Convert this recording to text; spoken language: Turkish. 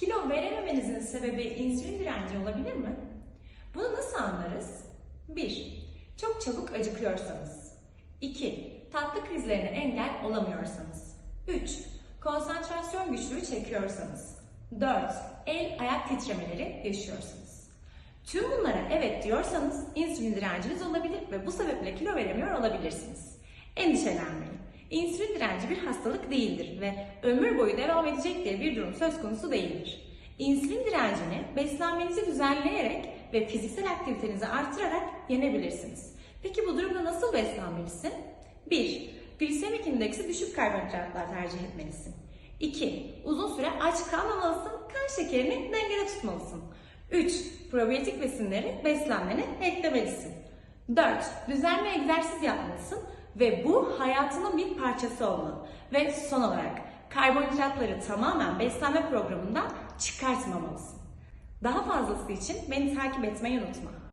Kilo verememenizin sebebi insülin direnci olabilir mi? Bunu nasıl anlarız? 1. Çok çabuk acıkıyorsanız. 2. Tatlı krizlerine engel olamıyorsanız. 3. Konsantrasyon güçlüğü çekiyorsanız. 4. El ayak titremeleri yaşıyorsanız. Tüm bunlara evet diyorsanız insülin direnciniz olabilir ve bu sebeple kilo veremiyor olabilirsiniz. Endişelenmeyin. İnsülin direnci bir hastalık değildir ve ömür boyu devam edecek diye bir durum söz konusu değildir. İnsülin direncini beslenmenizi düzenleyerek ve fiziksel aktivitenizi artırarak yenebilirsiniz. Peki bu durumda nasıl beslenmelisin? 1. Glisemik indeksi düşük karbonhidratlar tercih etmelisin. 2. Uzun süre aç kalmamalısın, kan şekerini dengede tutmalısın. 3. Probiyotik besinleri beslenmene eklemelisin. 4. Düzenli egzersiz yapmalısın ve bu hayatının bir parçası olmalı. Ve son olarak karbonhidratları tamamen beslenme programından çıkartmamalısın. Daha fazlası için beni takip etmeyi unutma.